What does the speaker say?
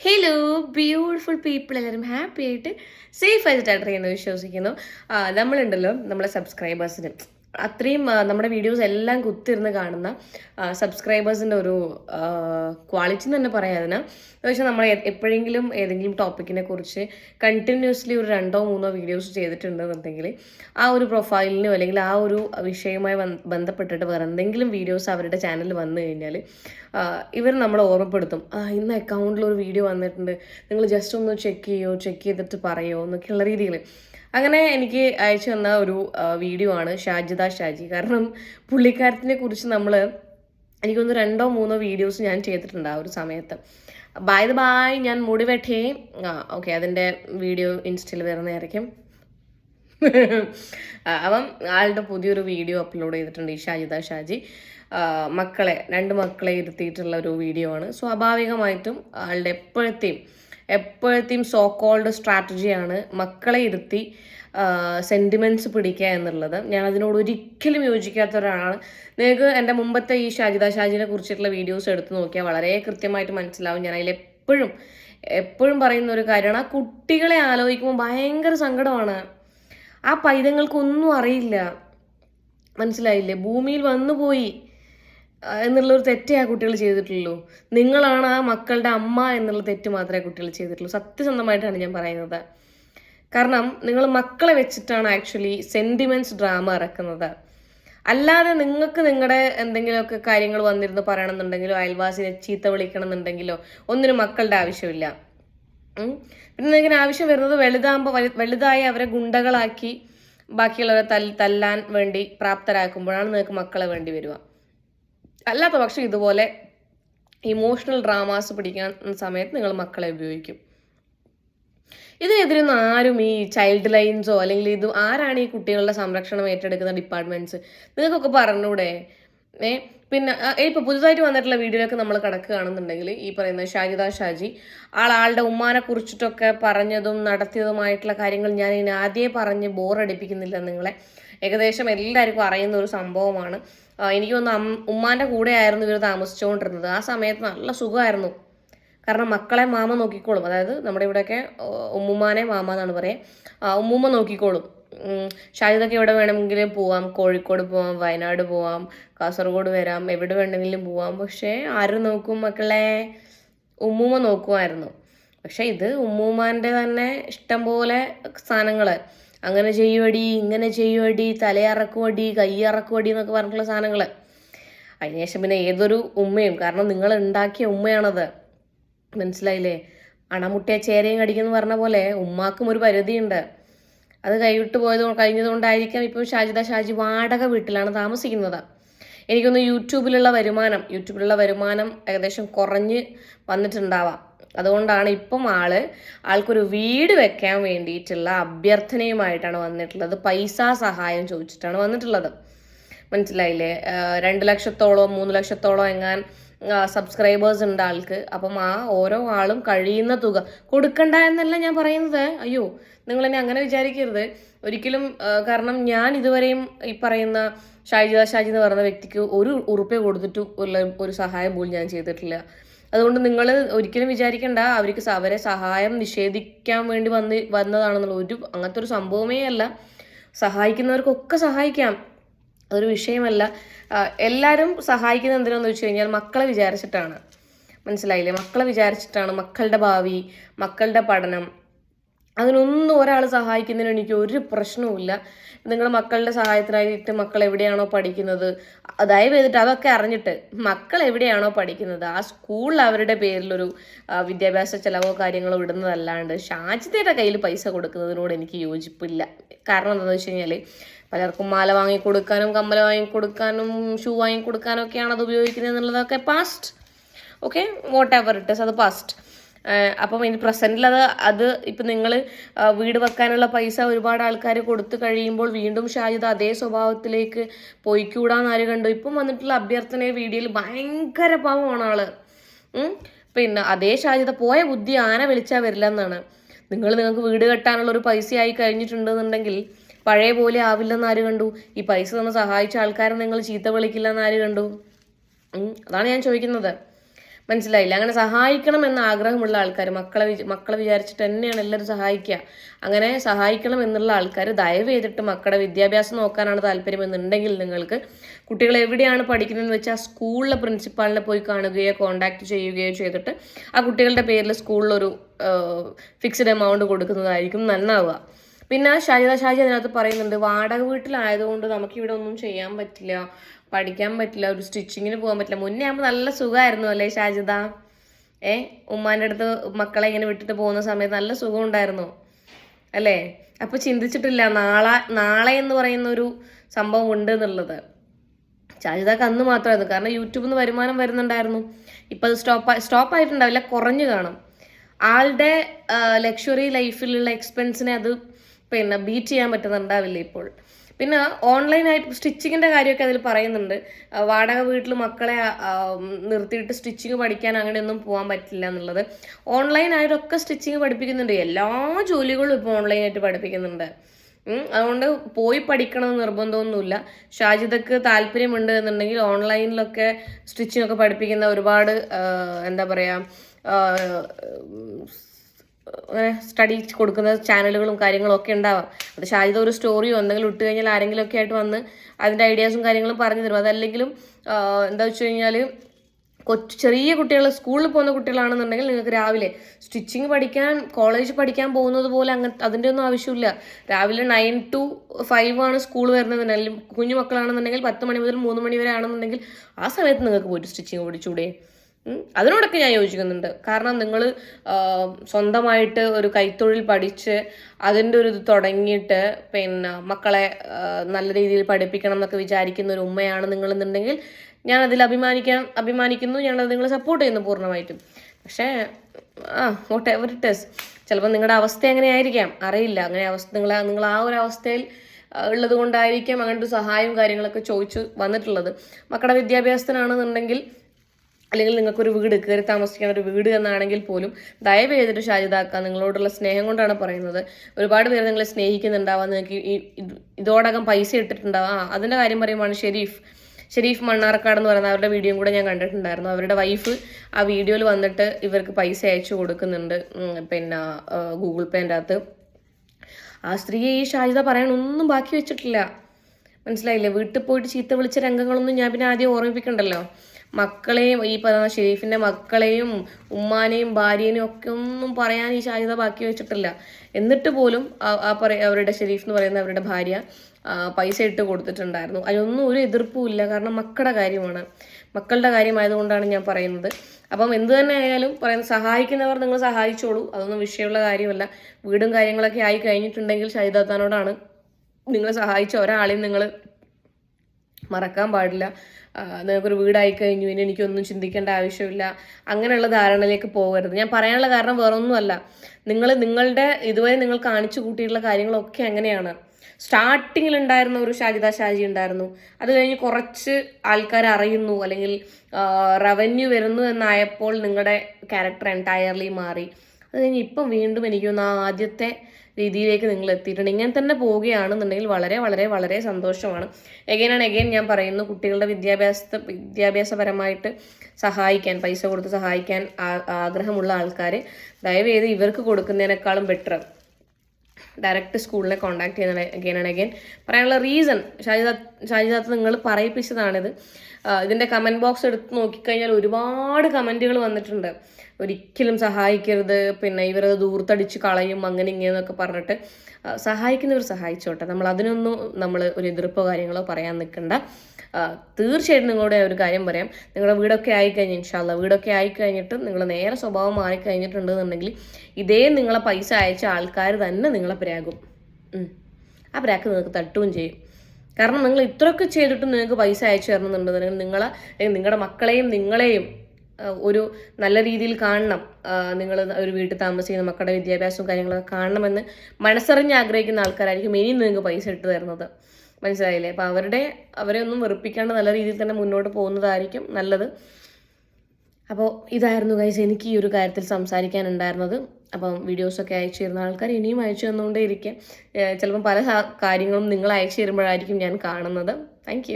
Hello beautiful people എല്ലാവരും happy ആയിട്ട് safe ആയിട്ട് ടാറ്റർ ചെയ്യുന്നു വിശ്വസിക്കുന്നു. നമ്മളുണ്ടല്ലോ നമ്മളെ സബ്സ്ക്രൈബേഴ്സിന് അത്രയും നമ്മുടെ വീഡിയോസ് എല്ലാം കുത്തിരുന്ന് കാണുന്ന സബ്സ്ക്രൈബേഴ്സിന്റെ ഒരു ക്വാളിറ്റി എന്ന് തന്നെ പറയാം അതിന്. പക്ഷേ നമ്മൾ എപ്പോഴെങ്കിലും ഏതെങ്കിലും ടോപ്പിക്കിനെ കുറിച്ച് കണ്ടിന്യൂസ്ലി ഒരു രണ്ടോ മൂന്നോ വീഡിയോസ് ചെയ്തിട്ടുണ്ടെന്നുണ്ടെങ്കിൽ ആ ഒരു പ്രൊഫൈലിനോ അല്ലെങ്കിൽ ആ ഒരു വിഷയവുമായി ബന്ധപ്പെട്ടിട്ട് വേറെ എന്തെങ്കിലും വീഡിയോസ് അവരുടെ ചാനലിൽ വന്നു കഴിഞ്ഞാൽ ഇവർ നമ്മളെ ഓർമ്മപ്പെടുത്തും. ഇന്ന് അക്കൗണ്ടിൽ ഒരു വീഡിയോ വന്നിട്ടുണ്ട്. നിങ്ങൾ ജസ്റ്റ് ഒന്ന് ചെക്ക് ചെയ്യോ ചെക്ക് ചെയ്തിട്ട് പറയോ എന്നൊക്കെയുള്ള രീതിയിൽ അങ്ങനെ എനിക്ക് അയച്ചു തന്ന ഒരു വീഡിയോ ആണ് ഷാജിദ ഷാജി. കാരണം പുള്ളിക്കാരത്തിനെ കുറിച്ച് നമ്മൾ എനിക്കൊന്ന് രണ്ടോ മൂന്നോ വീഡിയോസ് ഞാൻ ചെയ്തിട്ടുണ്ട് ആ ഒരു സമയത്ത്. ബൈ ദ ബായ് ഞാൻ മുടി വെട്ടേ ആ ഓക്കെ അതിന്റെ വീഡിയോ ഇൻസ്റ്റയിൽ വരുന്നതായിരിക്കും അപ്പം ആളുടെ പുതിയൊരു വീഡിയോ അപ്ലോഡ് ചെയ്തിട്ടുണ്ട് ഈ ഷാജിദ ഷാജി. മക്കളെ രണ്ട് മക്കളെ ഇരുത്തിയിട്ടുള്ള ഒരു വീഡിയോ ആണ്. സ്വാഭാവികമായിട്ടും ആളുടെ എപ്പോഴത്തെയും എപ്പോഴത്തെയും സോ കോൾഡ് സ്ട്രാറ്റജിയാണ് മക്കളെ ഇരുത്തി സെന്റിമെന്റ്സ് പിടിക്കുക എന്നുള്ളത്. ഞാൻ അതിനോട് ഒരിക്കലും യോജിക്കാത്ത ഒരാളാണ്. നിങ്ങൾക്ക് എന്റെ മുമ്പത്തെ ഈ ഷാജിദ ഷാജിനെ കുറിച്ചിട്ടുള്ള വീഡിയോസ് എടുത്തു നോക്കിയാൽ വളരെ കൃത്യമായിട്ട് മനസ്സിലാവും. ഞാൻ അതിൽ എപ്പോഴും എപ്പോഴും പറയുന്ന ഒരു കാര്യമാണ്. ആ കുട്ടികളെ ആലോചിക്കുമ്പോൾ ഭയങ്കര സങ്കടമാണ്. ആ പൈതങ്ങൾക്കൊന്നും അറിയില്ല. മനസ്സിലായില്ലേ? ഭൂമിയിൽ വന്നുപോയി. ആ, എന്നുള്ളൊരു തെറ്റേ ആ കുട്ടികൾ ചെയ്തിട്ടുള്ളൂ. നിങ്ങളാണ് ആ മക്കളുടെ അമ്മ എന്നുള്ള തെറ്റ് മാത്രമേ കുട്ടികൾ ചെയ്തിട്ടുള്ളൂ. സത്യസന്ധമായിട്ടാണ് ഞാൻ പറയുന്നത്. കാരണം നിങ്ങൾ മക്കളെ വെച്ചിട്ടാണ് ആക്ച്വലി സെന്റിമെന്റ്സ് ഡ്രാമ ഇറക്കുന്നത്. അല്ലാതെ നിങ്ങൾക്ക് നിങ്ങളുടെ എന്തെങ്കിലുമൊക്കെ കാര്യങ്ങൾ വന്നിരുന്ന് പറയണമെന്നുണ്ടെങ്കിലോ അയൽവാസിനെ ചീത്ത വിളിക്കണമെന്നുണ്ടെങ്കിലോ ഒന്നിനും മക്കളുടെ ആവശ്യമില്ല. പിന്നെ നിങ്ങൾക്ക് ആവശ്യം വരുന്നത് വലുതാകുമ്പോൾ വലുതായി അവരെ ഗുണ്ടകളാക്കി ബാക്കിയുള്ളവരെ തല്ലാൻ വേണ്ടി പ്രാപ്തരാക്കുമ്പോഴാണ് നിങ്ങൾക്ക് മക്കളെ വേണ്ടി വരിക. അല്ലാത്ത പക്ഷം ഇതുപോലെ ഇമോഷണൽ ഡ്രാമാസ് പിടിക്കാൻ സമയത്ത് നിങ്ങൾ മക്കളെ ഉപയോഗിക്കും. ഇതിനെതിരൊന്നും ആരും ഈ ചൈൽഡ് ലൈൻസോ അല്ലെങ്കിൽ ഇത് ആരാണ് ഈ കുട്ടികളുടെ സംരക്ഷണം ഏറ്റെടുക്കുന്ന ഡിപ്പാർട്ട്മെന്റ്സ് നിങ്ങൾക്കൊക്കെ പറഞ്ഞൂടെ? ഏ? പിന്നെ ഇപ്പൊ പുതുതായിട്ട് വന്നിട്ടുള്ള വീഡിയോയിലൊക്കെ നമ്മൾ കണക്കുകയാണെന്നുണ്ടെങ്കിൽ ഈ പറയുന്ന ഷാജിദ ഷാജി ആൾ ആളുടെ ഉമ്മാനെ കുറിച്ചിട്ടൊക്കെ പറഞ്ഞതും നടത്തിയതുമായിട്ടുള്ള കാര്യങ്ങൾ ഞാൻ ഇനി ആദ്യമേ പറഞ്ഞ് ബോറടിപ്പിക്കുന്നില്ല നിങ്ങളെ. ഏകദേശം എല്ലാവർക്കും അറിയുന്ന ഒരു സംഭവമാണ്. എനിക്ക് തോന്നുന്നു അം ഉമ്മാന്റെ കൂടെ ആയിരുന്നു ഇവർ താമസിച്ചുകൊണ്ടിരുന്നത് ആ സമയത്ത് നല്ല സുഖമായിരുന്നു. കാരണം മക്കളെ മാമ നോക്കിക്കോളും. അതായത് നമ്മുടെ ഇവിടെയൊക്കെ ഉമ്മുമാനെ മാമ എന്നാണ് പറയുക. ഉമ്മുമ്മ നോക്കിക്കോളും. ഷാജിതൊക്കെ എവിടെ വേണമെങ്കിലും പോവാം. കോഴിക്കോട് പോവാം വയനാട് പോവാം കാസർഗോഡ് വരാം എവിടെ വേണമെങ്കിലും പോവാം. പക്ഷേ ആര് നോക്കും മക്കളെ? ഉമ്മുമ്മ നോക്കുമായിരുന്നു. പക്ഷെ ഇത് ഉമ്മുമാന്റെ തന്നെ ഇഷ്ടം പോലെ സാധനങ്ങൾ അങ്ങനെ ചെയ്യുവടി ഇങ്ങനെ ചെയ്യുവടി തലയറക്കുവടി കൈയറക്കുവടി എന്നൊക്കെ പറഞ്ഞിട്ടുള്ള സാധനങ്ങൾ അതിനുശേഷം പിന്നെ ഏതൊരു ഉമ്മയും കാരണം നിങ്ങൾ ഉണ്ടാക്കിയ ഉമ്മയാണത്. മനസ്സിലായില്ലേ? അണമുട്ടിയ ചേരയും കടിക്കുന്നു പറഞ്ഞ പോലെ ഉമ്മാക്കും ഒരു പരിധിയുണ്ട്. അത് കൈവിട്ട് പോയത് കൊണ്ട്- കഴിഞ്ഞതുകൊണ്ടായിരിക്കാം ഇപ്പം ഷാജിദ ഷാജി വാടക വീട്ടിലാണ് താമസിക്കുന്നത്. എനിക്കൊന്ന് യൂട്യൂബിലുള്ള വരുമാനം യൂട്യൂബിലുള്ള വരുമാനം ഏകദേശം കുറഞ്ഞ് വന്നിട്ടുണ്ടാവാം. അതുകൊണ്ടാണ് ഇപ്പം ആൾ ആൾക്കൊരു വീട് വെക്കാൻ വേണ്ടിയിട്ടുള്ള അഭ്യർത്ഥനയുമായിട്ടാണ് വന്നിട്ടുള്ളത്. പൈസ സഹായം ചോദിച്ചിട്ടാണ് വന്നിട്ടുള്ളത്. മനസ്സിലായില്ലേ? രണ്ട് ലക്ഷത്തോളം മൂന്ന് ലക്ഷത്തോളം എങ്ങാൻ സബ്സ്ക്രൈബേഴ്സ് ഉണ്ട് ആൾക്ക്. അപ്പം ആ ഓരോ ആളും കഴിയുന്ന തുക. കൊടുക്കണ്ട എന്നല്ല ഞാൻ പറയുന്നത്. അയ്യോ നിങ്ങൾ എന്നെ അങ്ങനെ വിചാരിക്കരുത്. ഒരിക്കലും കാരണം ഞാൻ ഇതുവരെയും ഈ പറയുന്ന ഷാജിദ ഷാജി എന്ന് പറയുന്ന വ്യക്തിക്ക് ഒരു ഉറുപ്പ്യ കൊടുത്തിട്ടും ഉള്ള ഒരു സഹായം പോലും ഞാൻ ചെയ്തിട്ടില്ല. അതുകൊണ്ട് നിങ്ങൾ ഒരിക്കലും വിചാരിക്കണ്ട അവർക്ക് അവരെ സഹായം നിഷേധിക്കാൻ വേണ്ടി വന്ന് വന്നതാണെന്നുള്ള ഒരു അങ്ങനത്തെ ഒരു സംഭവമേ അല്ല. സഹായിക്കുന്നവർക്കൊക്കെ സഹായിക്കാം. അതൊരു വിഷയമല്ല. എല്ലാവരും സഹായിക്കുന്നത് എന്തിനാന്ന് വെച്ച് കഴിഞ്ഞാൽ മക്കളെ വിചാരിച്ചിട്ടാണ്. മനസ്സിലായില്ലേ? മക്കളെ വിചാരിച്ചിട്ടാണ് മക്കളുടെ ഭാവി മക്കളുടെ പഠനം അതിനൊന്നും ഒരാൾ സഹായിക്കുന്നതിന് എനിക്ക് ഒരു പ്രശ്നവുമില്ല. നിങ്ങളുടെ മക്കളുടെ സഹായത്തിനായിട്ട് മക്കൾ എവിടെയാണോ പഠിക്കുന്നത്? ദയവ് ചെയ്തിട്ട് അതൊക്കെ അറിഞ്ഞിട്ട് മക്കൾ എവിടെയാണോ പഠിക്കുന്നത്? ആ സ്കൂളിൽ അവരുടെ പേരിലൊരു വിദ്യാഭ്യാസ ചെലവോ കാര്യങ്ങളോ ഇടുന്നതല്ലാണ്ട് ഷാജിതയുടെ കയ്യിൽ പൈസ കൊടുക്കുന്നതിനോട് എനിക്ക് യോജിപ്പില്ല. കാരണം എന്താണെന്ന് വെച്ച് കഴിഞ്ഞാൽ പലർക്കും മാല വാങ്ങി കൊടുക്കാനും കമ്മല വാങ്ങി കൊടുക്കാനും ഷൂ വാങ്ങി കൊടുക്കാനും ഒക്കെയാണ് അത് ഉപയോഗിക്കുന്നത് എന്നുള്ളതൊക്കെ past okay whatever is അത് പാസ്റ്റ് അപ്പം ഇനി പ്രസന്റിൽ അത് അത് ഇപ്പം നിങ്ങൾ വീട് വെക്കാനുള്ള പൈസ ഒരുപാട് ആൾക്കാർ കൊടുത്തു കഴിയുമ്പോൾ വീണ്ടും ഷാജിദ് അതേ സ്വഭാവത്തിലേക്ക് പോയിക്കൂടാന്ന് ആര് കണ്ടു? ഇപ്പം വന്നിട്ടുള്ള അഭ്യർത്ഥന വീഡിയോയിൽ ഭയങ്കര പാവമാണ് ആൾ. പിന്നെ അതേ ഷാജിദ പോയ ബുദ്ധി ആന വിളിച്ചാൽ വരില്ല എന്നാണ് നിങ്ങൾ നിങ്ങൾക്ക് വീട് കെട്ടാനുള്ള ഒരു പൈസ ആയി കഴിഞ്ഞിട്ടുണ്ടെന്നുണ്ടെങ്കിൽ പഴയ പോലെ ആവില്ലെന്ന് ആര് കണ്ടു? ഈ പൈസ തന്നെ സഹായിച്ച ആൾക്കാരെ നിങ്ങൾ ചീത്ത വിളിക്കില്ലെന്ന് ആര് കണ്ടു? അതാണ് ഞാൻ ചോദിക്കുന്നത്. മനസ്സിലായില്ല. അങ്ങനെ സഹായിക്കണം എന്ന ആഗ്രഹമുള്ള ആൾക്കാർ മക്കളെ മക്കളെ വിചാരിച്ചിട്ട് തന്നെയാണ് എല്ലാവരും സഹായിക്കുക. അങ്ങനെ സഹായിക്കണം എന്നുള്ള ആൾക്കാർ ദയവ് ചെയ്തിട്ട് മക്കളുടെ വിദ്യാഭ്യാസം നോക്കാനാണ് താല്പര്യം എന്നുണ്ടെങ്കിൽ നിങ്ങൾക്ക് കുട്ടികൾ എവിടെയാണ് പഠിക്കുന്നതെന്ന് വെച്ചാൽ സ്കൂളിലെ പ്രിൻസിപ്പാളിനെ പോയി കാണുകയോ കോൺടാക്ട് ചെയ്യുകയോ ചെയ്തിട്ട് ആ കുട്ടികളുടെ പേരിൽ സ്കൂളിലൊരു ഫിക്സ്ഡ് എമൗണ്ട് കൊടുക്കുന്നതായിരിക്കും നന്നാവുക. പിന്നെ ഷാജിദ ഷാജി അതിനകത്ത് പറയുന്നുണ്ട് വാടക വീട്ടിലായതുകൊണ്ട് നമുക്കിവിടെ ഒന്നും ചെയ്യാൻ പറ്റില്ല. പഠിക്കാൻ പറ്റില്ല ഒരു സ്റ്റിച്ചിങ്ങിന് പോകാൻ പറ്റില്ല. മുന്നേ ആകുമ്പോൾ നല്ല സുഖമായിരുന്നു അല്ലേ ഷാജിദ? ഏ? ഉമ്മാന്റെ അടുത്ത് മക്കളെ ഇങ്ങനെ വിട്ടിട്ട് പോകുന്ന സമയത്ത് നല്ല സുഖം ഉണ്ടായിരുന്നു അല്ലേ? അപ്പൊ ചിന്തിച്ചിട്ടില്ല നാളെ നാളെ എന്ന് പറയുന്ന ഒരു സംഭവം ഉണ്ട് എന്നുള്ളത്. ഷാജിദാക്ക് അന്ന് മാത്രമായിരുന്നു. കാരണം യൂട്യൂബിൽ നിന്ന് വരുമാനം വരുന്നുണ്ടായിരുന്നു. ഇപ്പം അത് സ്റ്റോപ്പ് സ്റ്റോപ്പ് ആയിട്ടുണ്ടാവില്ല കുറഞ്ഞു കാണും. ആളുടെ ലക്ഷറി ലൈഫിലുള്ള എക്സ്പെൻസിനെ അത് പിന്നെ ബീറ്റ് ചെയ്യാൻ പറ്റുന്നുണ്ടാവില്ല ഇപ്പോൾ. പിന്നെ ഓൺലൈനായിട്ട് സ്റ്റിച്ചിങ്ങിന്റെ കാര്യമൊക്കെ അതിൽ പറയുന്നുണ്ട്. വാടക വീട്ടിൽ മക്കളെ നിർത്തിയിട്ട് സ്റ്റിച്ചിങ് പഠിക്കാൻ അങ്ങനെയൊന്നും പോകാൻ പറ്റില്ല എന്നുള്ളത്. ഓൺലൈനായിട്ടൊക്കെ സ്റ്റിച്ചിങ് പഠിപ്പിക്കുന്നുണ്ട്. എല്ലാ ജോലികളും ഇപ്പോൾ ഓൺലൈനായിട്ട് പഠിപ്പിക്കുന്നുണ്ട്. അതുകൊണ്ട് പോയി പഠിക്കണമെന്ന് നിർബന്ധമൊന്നുമില്ല. ഷാജിദക്ക് താല്പര്യമുണ്ട് എന്നുണ്ടെങ്കിൽ ഓൺലൈനിലൊക്കെ സ്റ്റിച്ചിങ്ങൊക്കെ പഠിപ്പിക്കുന്ന ഒരുപാട് എന്താ പറയുക സ്റ്റഡി കൊടുക്കുന്ന ചാനലുകളും കാര്യങ്ങളും ഒക്കെ ഉണ്ടാവാം. അത് ഷാജിത ഒരു സ്റ്റോറിയോ എന്തെങ്കിലും ഇട്ട് കഴിഞ്ഞാൽ ആരെങ്കിലും ഒക്കെ ആയിട്ട് വന്ന് അതിന്റെ ഐഡിയാസും കാര്യങ്ങളും പറഞ്ഞു തരും. അതല്ലെങ്കിലും എന്താ വെച്ച് കഴിഞ്ഞാൽ കൊച്ചു ചെറിയ കുട്ടികൾ സ്കൂളിൽ പോകുന്ന കുട്ടികളാണെന്നുണ്ടെങ്കിൽ നിങ്ങൾക്ക് രാവിലെ സ്റ്റിച്ചിങ് പഠിക്കാൻ കോളേജ് പഠിക്കാൻ പോകുന്നത് പോലെ അങ്ങനെ അതിന്റെ ഒന്നും ആവശ്യമില്ല. രാവിലെ നയൻ ടു ഫൈവ് ആണ് സ്കൂൾ വരുന്നതെന്നുണ്ടെങ്കിൽ കുഞ്ഞു മക്കളാണെന്നുണ്ടെങ്കിൽ പത്ത് മണി മുതൽ മൂന്ന് മണി വരെ ആണെന്നുണ്ടെങ്കിൽ ആ സമയത്ത് നിങ്ങൾക്ക് പോയിട്ട് സ്റ്റിച്ചിങ് പഠിച്ചൂടെ? ഉം. അതിനോടൊക്കെ ഞാൻ യോജിക്കുന്നുണ്ട്. കാരണം നിങ്ങൾ സ്വന്തമായിട്ട് ഒരു കൈത്തൊഴിൽ പഠിച്ച് അതിന്റെ ഒരു ഇത് തുടങ്ങിയിട്ട് പിന്നെ മക്കളെ നല്ല രീതിയിൽ പഠിപ്പിക്കണം എന്നൊക്കെ വിചാരിക്കുന്ന ഒരു ഉമ്മയാണ് നിങ്ങളെന്നുണ്ടെങ്കിൽ ഞാൻ അതിൽ അഭിമാനിക്കാൻ അഭിമാനിക്കുന്നു. ഞാനത് നിങ്ങളെ സപ്പോർട്ട് ചെയ്യുന്നു പൂർണമായിട്ടും. പക്ഷേ ആ വോട്ട് എവർ ഇറ്റ് ഇസ് ചിലപ്പോൾ നിങ്ങളുടെ അവസ്ഥ എങ്ങനെ ആയിരിക്കാം? അറിയില്ല. അങ്ങനെ അവസ്ഥ നിങ്ങൾ നിങ്ങൾ ആ ഒരു അവസ്ഥയിൽ ഉള്ളത് കൊണ്ടായിരിക്കാം അങ്ങനത്തെ സഹായവും കാര്യങ്ങളൊക്കെ ചോദിച്ചു വന്നിട്ടുള്ളത്. മക്കളുടെ വിദ്യാഭ്യാസത്തിനാണെന്നുണ്ടെങ്കിൽ അല്ലെങ്കിൽ നിങ്ങൾക്കൊരു വീട് കയറി താമസിക്കാൻ ഒരു വീട് എന്നാണെങ്കിൽ പോലും ദയവ് ചെയ്തിട്ട് ഷാജിതാക്ക നിങ്ങളോടുള്ള സ്നേഹം കൊണ്ടാണ് പറയുന്നത്. ഒരുപാട് പേര് നിങ്ങളെ സ്നേഹിക്കുന്നുണ്ടാവാം നിങ്ങൾക്ക് ഈ ഇത് ഇതോടകം പൈസ ഇട്ടിട്ടുണ്ടാവാം. അതിന്റെ കാര്യം പറയുമ്പോൾ ഷെരീഫ്. ഷെരീഫ് മണ്ണാർക്കാട് എന്ന് പറയുന്ന അവരുടെ വീഡിയോയും കൂടെ ഞാൻ കണ്ടിട്ടുണ്ടായിരുന്നു. അവരുടെ വൈഫ് ആ വീഡിയോയിൽ വന്നിട്ട് ഇവർക്ക് പൈസ അയച്ചു കൊടുക്കുന്നുണ്ട്. പിന്നെ ഗൂഗിൾ പേന്റെ അകത്ത് ആ സ്ത്രീയെ ഈ ഷാജിദ പറയാൻ ഒന്നും ബാക്കി വെച്ചിട്ടില്ല. മനസ്സിലായില്ലേ? വീട്ടിൽ പോയിട്ട് ചീത്ത വിളിച്ച രംഗങ്ങളൊന്നും ഞാൻ പിന്നെ ആദ്യം ഓർമ്മിപ്പിക്കണ്ടല്ലോ. മക്കളെയും ഈ പറയുന്ന ഷെരീഫിന്റെ മക്കളെയും ഉമ്മാനെയും ഭാര്യേനെയും ഒക്കെ ഒന്നും പറയാൻ ഈ ഷാഹിദ ബാക്കി വെച്ചിട്ടില്ല. എന്നിട്ട് പോലും ആ- പറയ അവരുടെ ഷെരീഫ് എന്ന് പറയുന്ന അവരുടെ ഭാര്യ പൈസ ഇട്ട് കൊടുത്തിട്ടുണ്ടായിരുന്നു. അതിനൊന്നും ഒരു എതിർപ്പും ഇല്ല. കാരണം മക്കളുടെ കാര്യമാണ്. മക്കളുടെ കാര്യമായതുകൊണ്ടാണ് ഞാൻ പറയുന്നത്. അപ്പം എന്ത് തന്നെ ആയാലും പറയുന്നത് സഹായിക്കുന്നവർ നിങ്ങൾ സഹായിച്ചോളൂ. അതൊന്നും വിഷയമുള്ള കാര്യമല്ല. വീടും കാര്യങ്ങളൊക്കെ ആയി കഴിഞ്ഞിട്ടുണ്ടെങ്കിൽ ഷൈദാത്താനോടാണ് നിങ്ങൾ സഹായിച്ച ഒരാളെയും നിങ്ങൾ മറക്കാൻ പാടില്ല. നിങ്ങൾക്കൊരു വീടായി കഴിഞ്ഞു ഇനി എനിക്കൊന്നും ചിന്തിക്കേണ്ട ആവശ്യമില്ല. അങ്ങനെയുള്ള ധാരണയിലേക്ക് പോകരുത്. ഞാൻ പറയാനുള്ള കാരണം വേറൊന്നുമല്ല. നിങ്ങൾ നിങ്ങളുടെ ഇതുവരെ നിങ്ങൾ കാണിച്ചു കൂട്ടിയിട്ടുള്ള കാര്യങ്ങളൊക്കെ എങ്ങനെയാണ്? സ്റ്റാർട്ടിങ്ങിൽ ഉണ്ടായിരുന്ന ഒരു ഷാജിദ ഷാജി ഉണ്ടായിരുന്നു. അത് കഴിഞ്ഞ് കുറച്ച് ആൾക്കാർ അറിയുന്നു അല്ലെങ്കിൽ റവന്യൂ വരുന്നു എന്നായപ്പോൾ നിങ്ങളുടെ ക്യാരക്ടർ എന്റയർലി മാറി. അത് കഴിഞ്ഞ് ഇപ്പം വീണ്ടും എനിക്ക് ആദ്യത്തെ രീതിയിലേക്ക് നിങ്ങൾ എത്തിയിട്ടുണ്ട്. ഇങ്ങനെ തന്നെ പോവുകയാണെന്നുണ്ടെങ്കിൽ വളരെ വളരെ വളരെ സന്തോഷമാണ്. എഗെയിൻ ആൻഡ് എഗെയിൻ ഞാൻ പറയുന്നു കുട്ടികളുടെ വിദ്യാഭ്യാസ വിദ്യാഭ്യാസപരമായിട്ട് സഹായിക്കാൻ പൈസ കൊടുത്ത് സഹായിക്കാൻ ആഗ്രഹമുള്ള ആൾക്കാർ ദയവ് ചെയ്ത് ഇവർക്ക് കൊടുക്കുന്നതിനേക്കാളും ബെറ്റർ ഡയറക്റ്റ് സ്കൂളിനെ കോൺടാക്ട് ചെയ്യുന്ന അഗെയിൻ ആൻഡ് അഗെയിൻ പറയാനുള്ള റീസൺ ഷാജിദ ഷാജിദാത്ത് നിങ്ങൾ പറയിപ്പിച്ചതാണിത്. ഇതിന്റെ കമന്റ് ബോക്സ് എടുത്ത് നോക്കിക്കഴിഞ്ഞാൽ ഒരുപാട് കമന്റുകൾ വന്നിട്ടുണ്ട്. ഒരിക്കലും സഹായിക്കരുത്. പിന്നെ ഇവരത് ദൂർത്തടിച്ച് കളയും അങ്ങനെ ഇങ്ങനെയെന്നൊക്കെ പറഞ്ഞിട്ട് സഹായിക്കുന്നവർ സഹായിച്ചോട്ടെ. നമ്മൾ അതിനൊന്നും നമ്മൾ ഒരു എതിർപ്പോ കാര്യങ്ങളോ പറയാൻ നിൽക്കണ്ട. തീർച്ചയായിട്ടും നിങ്ങളുടെ ഒരു കാര്യം പറയാം. നിങ്ങളുടെ വീടൊക്കെ ആയിക്കഴിഞ്ഞ് ഇൻഷാല്ല വീടൊക്കെ ആയിക്കഴിഞ്ഞിട്ട് നിങ്ങൾ നേരെ സ്വഭാവം മാറിക്കഴിഞ്ഞിട്ടുണ്ടെന്നുണ്ടെങ്കിൽ ഇതേ നിങ്ങളെ പൈസ അയച്ച ആൾക്കാർ തന്നെ നിങ്ങളെ പ്രാകും. ആ പ്രാക്ക് നിങ്ങൾക്ക് തട്ടുകയും ചെയ്യും. കാരണം നിങ്ങൾ ഇത്രയൊക്കെ ചെയ്തിട്ടും നിങ്ങൾക്ക് പൈസ അയച്ചു തരണമെന്നുണ്ടെന്നുണ്ടെങ്കിൽ നിങ്ങളെ നിങ്ങളുടെ മക്കളെയും നിങ്ങളെയും ഒരു നല്ല രീതിയിൽ കാണണം. നിങ്ങൾ ഒരു വീട്ടിൽ താമസിക്കുന്ന മക്കളുടെ വിദ്യാഭ്യാസവും കാര്യങ്ങളൊക്കെ കാണണമെന്ന് മനസ്സറിഞ്ഞ് ആഗ്രഹിക്കുന്ന ആൾക്കാരായിരിക്കും ഇനിയും നിങ്ങൾക്ക് പൈസ ഇട്ട് തരുന്നത്. മനസ്സിലായില്ലേ? അപ്പോൾ അവരുടെ അവരെ ഒന്നും വെറുപ്പിക്കാണ്ട് നല്ല രീതിയിൽ തന്നെ മുന്നോട്ട് പോകുന്നതായിരിക്കും നല്ലത്. അപ്പോൾ ഇതായിരുന്നു ഗൈസ് എനിക്ക് ഈ ഒരു കാര്യത്തിൽ സംസാരിക്കാനുണ്ടായിരുന്നത്. അപ്പം വീഡിയോസൊക്കെ അയച്ചു തരുന്ന ആൾക്കാർ ഇനിയും അയച്ചു തന്നുകൊണ്ടേ ഇരിക്കുക ചിലപ്പം പല കാര്യങ്ങളും നിങ്ങൾ അയച്ചു തരുമ്പോഴായിരിക്കും ഞാൻ കാണുന്നത്. താങ്ക്